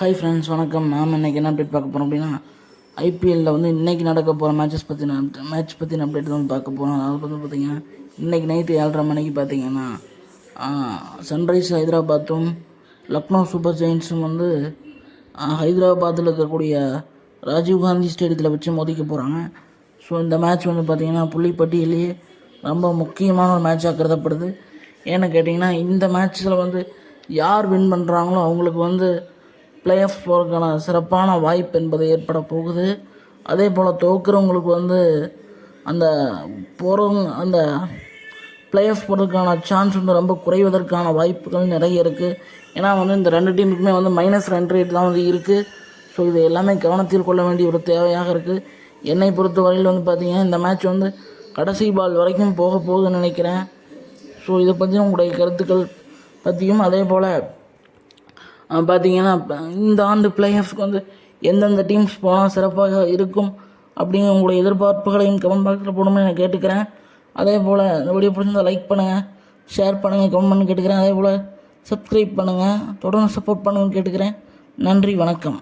Hi friends வணக்கம். Ma'am இன்றைக்கி என்ன அப்டேட் பார்க்க போகிறோம் அப்படின்னா ஐபிஎல்லில் வந்து இன்றைக்கி நடக்க போகிற மேட்சஸ் பற்றின மேட்ச் பற்றின அப்டேட் தான் பார்க்க போகிறோம் அதாவது வந்து பார்த்தீங்கன்னா இன்றைக்கி நைட்டு ஏழரை மணிக்கு பார்த்தீங்கன்னா சன்ரைஸ் ஹைதராபாத்தும் லக்னோ சூப்பர் ஜெயின்ஸும் வந்து ஹைதராபாத்தில் இருக்கக்கூடிய ராஜீவ்காந்தி ஸ்டேடியத்தில் வச்சு மோதிக்க போகிறாங்க ஸோ இந்த மேட்ச் வந்து பார்த்திங்கன்னா புள்ளிப்பட்டியிலேயே ரொம்ப முக்கியமான ஒரு மேட்சாக கருதப்படுது. ஏன்னு கேட்டிங்கன்னா இந்த மேட்ச்சில் வந்து யார் வின் பண்ணுறாங்களோ அவங்களுக்கு வந்து பிளே ஆஃப் போகிறதுக்கான சிறப்பான வாய்ப்பு என்பது ஏற்பட போகுது. அதே போல் தோக்குறவங்களுக்கு வந்து அந்த போகிறவங்க அந்த பிளே ஆஃப் போகிறதுக்கான சான்ஸ் வந்து ரொம்ப குறைவதற்கான வாய்ப்புகள் நிறைய இருக்குது ஏன்னா வந்து இந்த ரெண்டு டீமுக்குமே வந்து மைனஸ் ரன் ரேட் தான் வந்து இருக்குது ஸோ இது எல்லாமே கவனத்தில் கொள்ள வேண்டிய ஒரு தேவையாக இருக்குது என்னை பொறுத்த வரையில் வந்து பார்த்திங்கன்னா இந்த மேட்ச் வந்து கடைசி பால் வரைக்கும் போக போகுதுன்னு நினைக்கிறேன். ஸோ இதை பற்றி உங்களுடைய கருத்துக்கள் பற்றியும் அதே போல் பார்த்தீங்கன்னா இந்த ஆண்டு பிளே ஆஃப்ஸ்க்கு வந்து எந்தெந்த டீம்ஸ் போனால் சிறப்பாக இருக்கும் அப்படிங்கிற உங்களுடைய எதிர்பார்ப்புகளையும் கமெண்ட் பாக்ஸில் போடணும்னு நான் கேட்டுக்கிறேன். அதே போல் இந்த வீடியோ பிடிச்சிருந்தால் லைக் பண்ணுங்கள் ஷேர் பண்ணுங்கள் கமெண்ட் பண்ணி கேட்டுக்கிறேன். அதே போல் சப்ஸ்கிரைப் பண்ணுங்கள் தொடர்ந்து சப்போர்ட் பண்ணுங்கன்னு கேட்டுக்கிறேன். நன்றி வணக்கம்.